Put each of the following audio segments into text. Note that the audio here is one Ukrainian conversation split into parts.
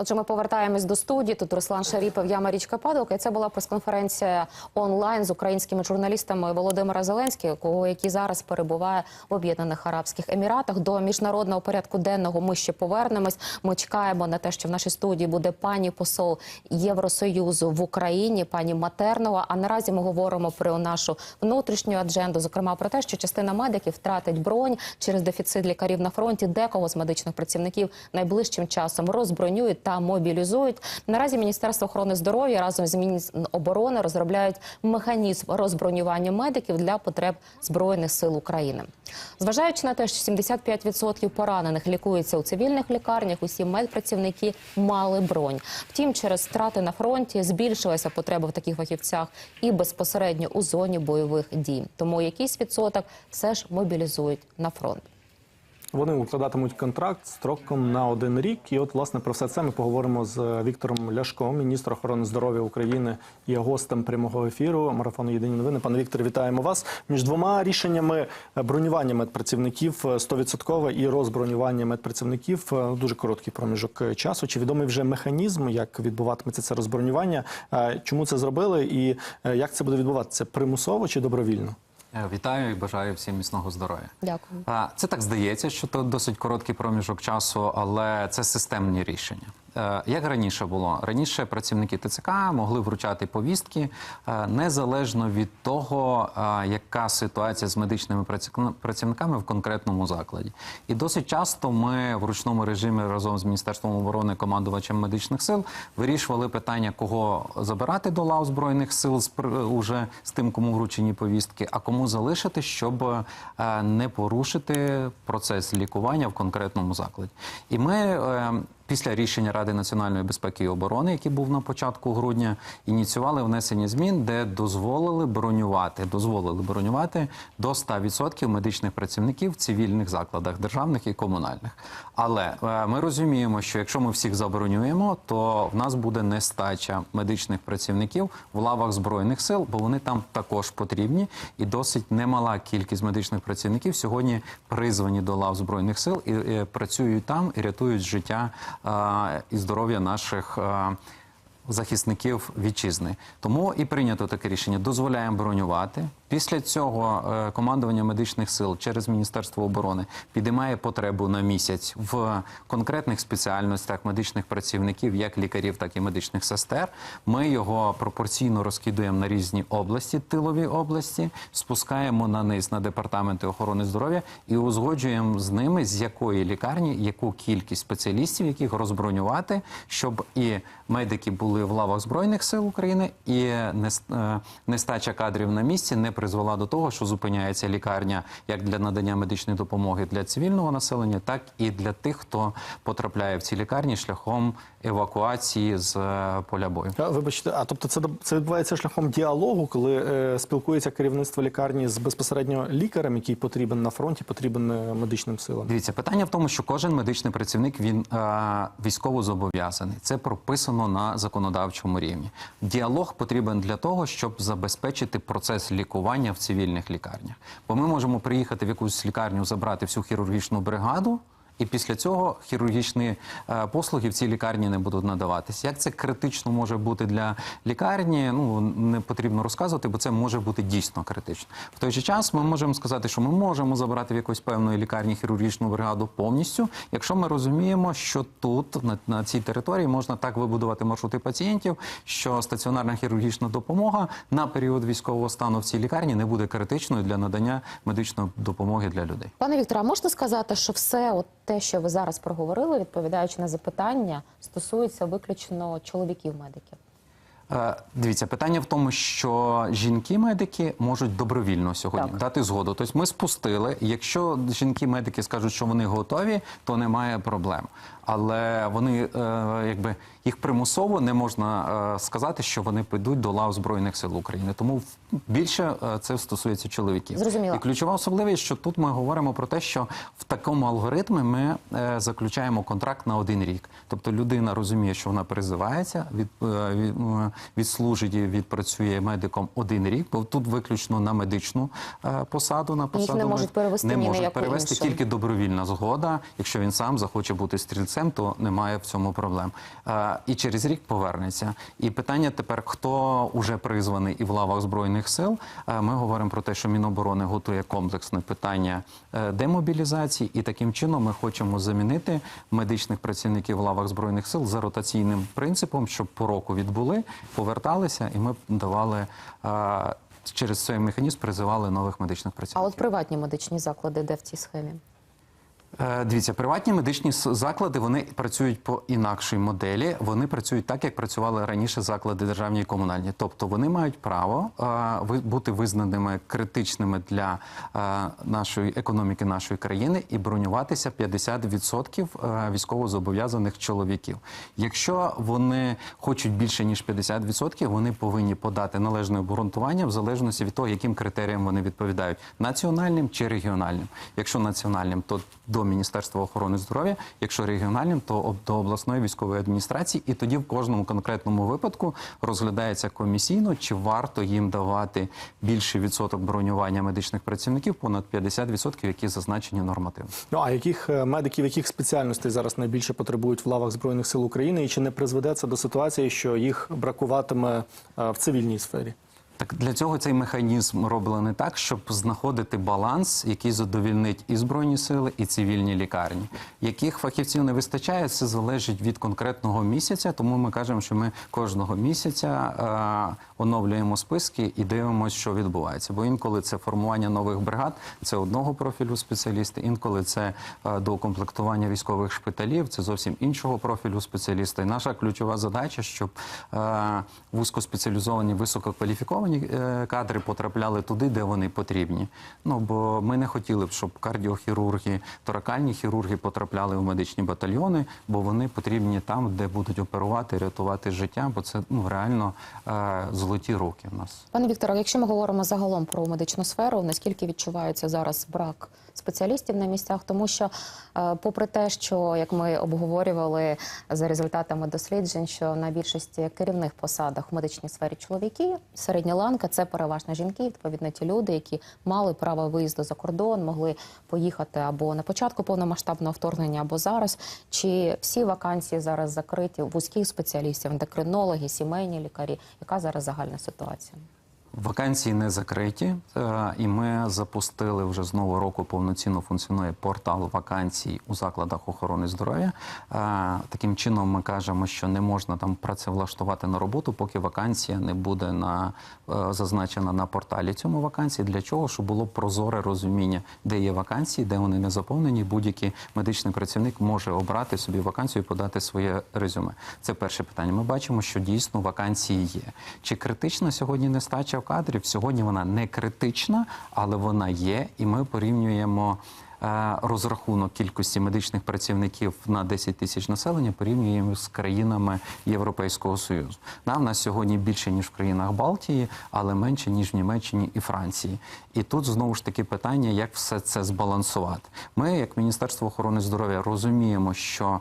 Отже, ми повертаємось до студії. Тут Руслан Шаріпов, я Марічка Падалка. І це була прес-конференція онлайн з українськими журналістами Володимира Зеленського, який зараз перебуває в Об'єднаних Арабських Еміратах. До міжнародного порядку денного ми ще повернемось. Ми чекаємо на те, що в нашій студії буде пані посол Євросоюзу в Україні, пані Матернова. А наразі ми говоримо про нашу внутрішню адженду, зокрема про те, що частина медиків втратить бронь через дефіцит лікарів на фронті. Декого з медичних працівників найближчим часом розбронюють та мобілізують. Наразі Міністерство охорони здоров'я разом з Міноборони розробляють механізм розбронювання медиків для потреб збройних сил України. Зважаючи на те, що 75% поранених лікуються у цивільних лікарнях, усі медпрацівники мали бронь. Втім, через втрати на фронті збільшилася потреба в таких фахівцях і безпосередньо у зоні бойових дій. Тому якийсь відсоток все ж мобілізують на фронт. Вони укладатимуть контракт строком на один рік. І от власне про все це ми поговоримо з Віктором Ляшком, міністром охорони здоров'я України і гостем прямого ефіру марафону Єдині новини. Пане Вікторе, вітаємо вас. Між двома рішеннями бронювання медпрацівників 100% і розбронювання медпрацівників е, дуже короткий проміжок часу. Чи відомий вже механізм, як відбуватиметься це розбронювання? Е, Чому це зробили, і е, як це буде відбуватися примусово чи добровільно? Е, Вітаю і бажаю всім міцного здоров'я. Дякую. Це так здається, що це досить короткий проміжок часу, але це системні рішення. Е, Як раніше було? Раніше працівники ТЦК могли вручати повістки е, незалежно від того, е, яка ситуація з медичними праці- працівниками в конкретному закладі. І досить часто ми в ручному режимі разом з Міністерством оборони, командувачем медичних сил вирішували питання, кого забирати до лав збройних сил уже з тим, кому вручені повістки, а кому залишити, щоб не порушити процес лікування в конкретному закладі. І ми після рішення Ради національної безпеки і оборони, який був на початку грудня, ініціювали внесення змін, де дозволили бронювати, дозволили бронювати до 100% медичних працівників в цивільних закладах, державних і комунальних. Але е, ми розуміємо, що якщо ми всіх забронюємо, то в нас буде нестача медичних працівників в лавах збройних сил, бо вони там також потрібні, і досить немала кількість медичних працівників сьогодні призвані до лав збройних сил і, е, працюють там і рятують життя і здоров'я наших. Захисників вітчизни, тому і прийнято таке рішення. Дозволяємо бронювати. Після цього е, командування медичних сил через Міністерство оборони підіймає потребу на місяць в конкретних спеціальностях медичних працівників, як лікарів, так і медичних сестер. Ми його пропорційно розкидуємо на різні області, тилові області, спускаємо на низ на департаменти охорони здоров'я і узгоджуємо з ними, з якої лікарні, яку кількість спеціалістів, яких розбронювати, щоб і медики були в лавах збройних сил України, і е, нестача кадрів на місці не призвела до того, що зупиняється лікарня як для надання медичної допомоги для цивільного населення, так і для тих, хто потрапляє в ці лікарні шляхом евакуації з е, поля бою. А, Вибачте, а тобто це, це відбувається шляхом діалогу, коли е, спілкується керівництво лікарні з безпосередньо лікарем, який потрібен на фронті, потрібен е, медичним силам. Дивіться, питання в тому, що кожен медичний працівник він е, військово зобов'язаний. Це прописано на законодавчому рівні. Діалог потрібен для того, щоб забезпечити процес лікування в цивільних лікарнях. Бо ми можемо приїхати в якусь лікарню, забрати всю хірургічну бригаду. І після цього хірургічні е, послуги в цій лікарні не будуть надаватися. Як це критично може бути для лікарні? Ну не потрібно розказувати, бо це може бути дійсно критично. В той же час ми можемо сказати, що ми можемо забрати в якоїсь певної лікарні хірургічну бригаду повністю, якщо ми розуміємо, що тут на, на цій території можна так вибудувати маршрути пацієнтів, що стаціонарна хірургічна допомога на період військового стану в цій лікарні не буде критичною для надання медичної допомоги для людей. Пане Вікторе, а можна сказати, що все от те, що ви зараз проговорили, відповідаючи на запитання, стосується виключно чоловіків-медиків? Е, Дивіться, питання в тому, що жінки-медики можуть добровільно сьогодні Так. дати згоду. Тобто ми спустили. Якщо жінки-медики скажуть, що вони готові, то немає проблем. Але вони е, якби їх примусово не можна е, сказати, що вони підуть до лав збройних сил України. Тому більше е, це стосується чоловіків. Зрозуміло. І ключова особливість, що тут ми говоримо про те, що в такому алгоритмі ми заключаємо контракт на один рік. Тобто людина розуміє, що вона призивається, від, від, відслужить і відпрацює медиком один рік, бо тут виключно на медичну посаду на Їх посаду не можуть перевести не ні можуть перевести іншу. тільки добровільна згода. Якщо він сам захоче бути стрільцем, то немає в цьому проблем. Е, І через рік повернеться. І питання тепер, хто вже призваний і в лавах збройних сил. Е, Ми говоримо про те, що Міноборони готує комплексне питання е, демобілізації, і таким чином ми хочемо замінити медичних працівників в лавах збройних сил за ротаційним принципом, щоб по року відбули, поверталися, і ми давали. Через цей механізм призивали нових медичних А працівників. от приватні медичні заклади, де в цій схемі? Е, Дивіться, приватні медичні заклади вони працюють по інакшій моделі. Вони працюють так, як працювали раніше заклади державні і комунальні. Тобто вони мають право е, бути визнаними критичними для е, нашої економіки нашої країни і бронюватися 50% е, військовозобов'язаних чоловіків. Якщо вони хочуть більше ніж 50%, вони повинні подати належне обґрунтування в залежності від того, яким критеріям вони відповідають національним чи регіональним. Якщо національним, то до Міністерства охорони здоров'я, якщо регіональним, то до обласної військової адміністрації, і тоді в кожному конкретному випадку розглядається комісійно, чи варто їм давати більший відсоток бронювання медичних працівників, понад 50%, які зазначені нормативно. Ну а яких е, медиків, яких спеціальностей зараз найбільше потребують в лавах збройних сил України, і чи не призведе це до ситуації, що їх бракуватиме е, в цивільній сфері? Так для цього цей механізм роблений так, щоб знаходити баланс, який задовільнить і збройні сили, і цивільні лікарні. Яких фахівців не вистачає, це залежить від конкретного місяця. Тому ми кажемо, що ми кожного місяця е, оновлюємо списки і дивимося, що відбувається. Бо інколи це формування нових бригад, це одного профілю спеціаліста, інколи це е, доукомплектування військових шпиталів, це зовсім іншого профілю спеціаліста. І наша ключова задача, щоб е, вузькоспеціалізовані, висококваліфіковані е, кадри потрапляли туди, де вони потрібні. Ну бо ми не хотіли б, щоб кардіохірурги, торакальні хірурги потрапляли в медичні батальйони, бо вони потрібні там, де будуть оперувати, рятувати життя, бо це ну реально е, золоті роки в нас. Пане Вікторе, якщо ми говоримо загалом про медичну сферу, наскільки відчувається зараз брак спеціалістів на місцях, тому що, е, попри те, що як ми обговорювали за результатами досліджень, що на більшості керівних посадах в медичній сфері чоловіки, середня ланка це переважно жінки, відповідно ті люди, які мали право виїзду за кордон, могли поїхати або на початку повномасштабного вторгнення, або зараз. Чи всі вакансії зараз закриті вузьких спеціалістів, ендокринологи, сімейні лікарі? Яка зараз загальна ситуація? Вакансії не закриті, е, і ми запустили вже з нового року повноцінно функціонує портал вакансій у закладах охорони здоров'я. Е, Таким чином, ми кажемо, що не можна там працевлаштувати на роботу, поки вакансія не буде на е, зазначена на порталі цьому вакансії. Для чого? Щоб було прозоре розуміння, де є вакансії, де вони не заповнені. Будь-який медичний працівник може обрати собі вакансію і подати своє резюме. Це перше питання. Ми бачимо, що дійсно вакансії є. Чи критична сьогодні нестача кадрів? Сьогодні вона не критична, але вона є, і ми порівнюємо. е, Розрахунок кількості медичних працівників на 10 тисяч населення порівнюємо з країнами Європейського союзу. Да, в нас сьогодні більше ніж в країнах Балтії, але менше ніж в Німеччині і Франції. І тут знову ж таки питання, як все це збалансувати. Ми, як Міністерство охорони здоров'я, розуміємо, що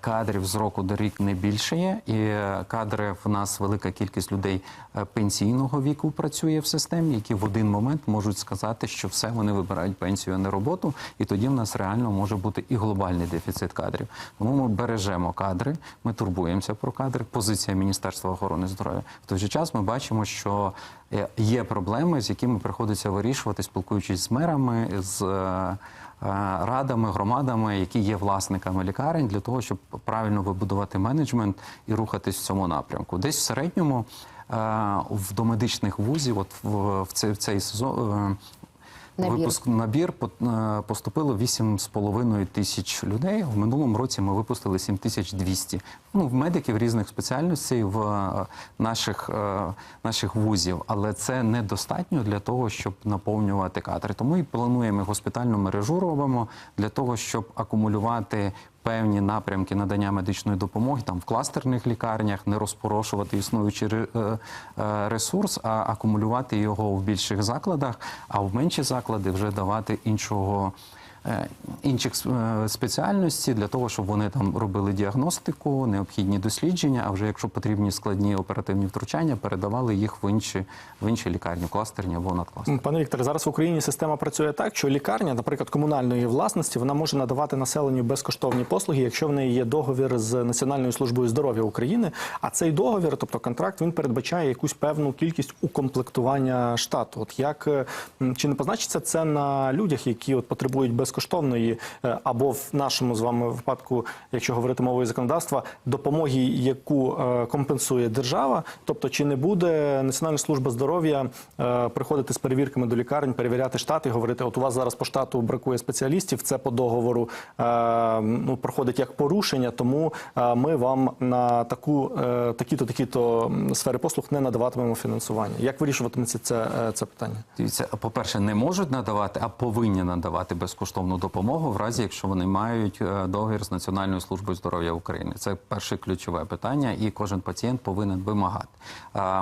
Кадрів з року до рік не більшає, і е, кадри в нас велика кількість людей е, пенсійного віку працює в системі, які в один момент можуть сказати, що все вони вибирають пенсію, а не роботу, і тоді в нас реально може бути і глобальний дефіцит кадрів. Тому ми бережемо кадри, ми турбуємося про кадри. Позиція Міністерства охорони здоров'я. В той же час ми бачимо, що е, є проблеми, з якими приходиться вирішувати, спілкуючись з мерами, з радами, громадами, які є власниками лікарень, для того, щоб правильно вибудувати менеджмент і рухатись в цьому напрямку. Десь в середньому е, в домедичних вузів, от в, цей, в цей сезон. Набір. Випуск набір е, поступило 8,5 тисяч людей. В минулому році ми випустили 7200. Ну, в медиків різних спеціальностей в е, наших, е, наших вузів, але це недостатньо для того, щоб наповнювати кадри. Тому і плануємо госпітальну мережу робимо для того, щоб акумулювати. Певні напрямки надання медичної допомоги там в кластерних лікарнях, не розпорошувати існуючий е, е, ресурс, а акумулювати його в більших закладах, а в менші заклади вже давати іншого інших е, спеціальностей для того, щоб вони там робили діагностику, необхідні дослідження. А вже якщо потрібні складні оперативні втручання, передавали їх в інші в інші лікарні, кластерні або надкластерні. Пане Вікторе, зараз в Україні система працює так, що лікарня, наприклад, комунальної власності, вона може надавати населенню безкоштовні послуги, якщо в неї є договір з Національною службою здоров'я України. А цей договір, тобто контракт, він передбачає якусь певну кількість укомплектування штату. От як е, чи не позначиться це на людях, які от потребують безкоштовної е, або в нашому з вами випадку, якщо говорити мовою законодавства, допомоги, яку е, компенсує держава? Тобто, чи не буде Національна служба здоров'я е, приходити з перевірками до лікарень, перевіряти штат і говорити, от у вас зараз по штату бракує спеціалістів, це по договору ну, проходить як порушення, тому ми вам на таку такі-то такі-то сфери послуг не надаватимемо фінансування. Як вирішуватиметься це, це питання? Дивіться, по-перше, не можуть надавати, а повинні надавати безкоштовну допомогу в разі, якщо вони мають е, договір з Національною службою здоров'я України. Це перше ключове питання, і кожен пацієнт повинен вимагати.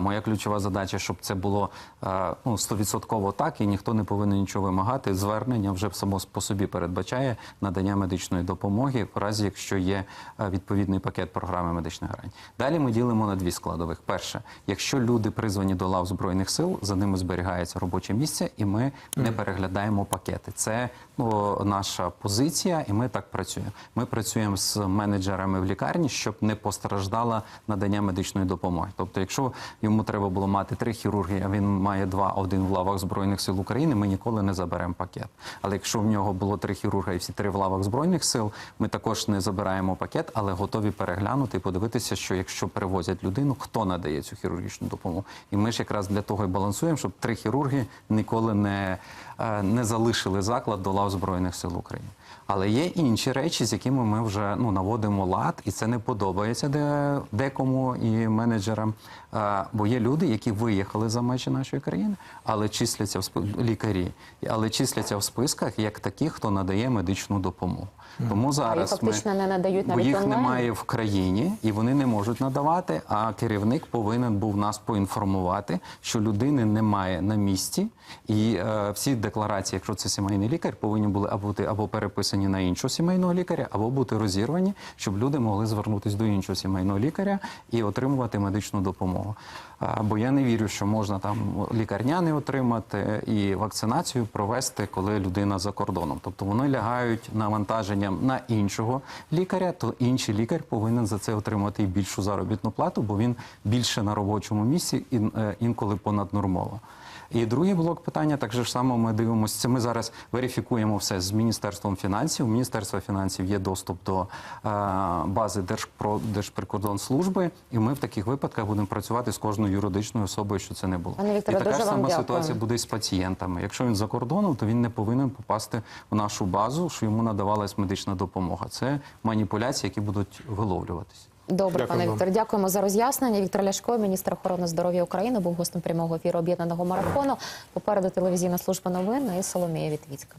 Моя ключова задача, щоб це було е, ну, стовідсотково так, і ніхто не повинен нічого вимагати. Звернення вже само по собі передбачає надання медичної допомоги, в разі якщо є е, відповідний пакет програми медичних гарантій. Далі ми ділимо на дві складових. Перше, якщо люди призвані до лав збройних сил, за ними зберігається робоче місце, і ми не переглядаємо пакети. Це ну, наша позиція, і ми так працюємо. Ми працюємо з менеджерами в лікарні, щоб не постраждала надання медичної допомоги. Тобто, якщо йому треба було мати три хірурги, а він має два, один в лавах збройних сил України, ми ніколи не заберемо пакет. Але якщо в нього було три хірурга і всі три в лавах збройних сил, ми також не забираємо пакет, але готові переглянути і подивитися, що якщо перевозять людину, хто надає цю хірургічну допомогу. І ми ж якраз для того і балансуємо, щоб три хірурги ніколи не, е, не залишили заклад до лав збройних сил України. Але є інші речі, з якими ми вже ну наводимо лад, і це не подобається де, декому і менеджерам. Е, бо є люди, які виїхали за межі нашої країни, але числяться в спи- лікарі, але числяться в списках як такі, хто надає медичну допомогу. Тому зараз фактично ми, не надають бо навіть їх онлайн? немає в країні, і вони не можуть надавати. А керівник повинен був нас поінформувати, що людини немає на місці, і е, всі декларації, якщо це сімейний лікар, повинні були або бути або переписані на іншого сімейного лікаря, або бути розірвані, щоб люди могли звернутися до іншого сімейного лікаря і отримувати медичну допомогу. А, бо я не вірю, що можна там лікарняний отримати і вакцинацію провести, коли людина за кордоном. Тобто вони лягають навантаженням на іншого лікаря, то інший лікар повинен за це отримати і більшу заробітну плату, бо він більше на робочому місці і е, інколи понаднормово. І другий блок питання так же ж само ми дивимося. Це ми зараз верифікуємо все з Міністерством фінансів. У Міністерства фінансів є доступ до е, бази Держпро, Держприкордонслужби, і ми в таких випадках будемо працювати з кожною юридичною особою, що це не було. Пане Вікторе, і така ж сама дякую. ситуація буде і з пацієнтами. Якщо він за кордоном, то він не повинен попасти в нашу базу, що йому надавалась медична допомога. Це маніпуляції, які будуть виловлюватись. Добре, Дякую пане. Віктор, дякуємо за роз'яснення. Віктор Ляшко, міністр охорони здоров'я України, був гостем прямого ефіру об'єднаного марафону. Попереду телевізійна служба новин і Соломія Вітвіцька.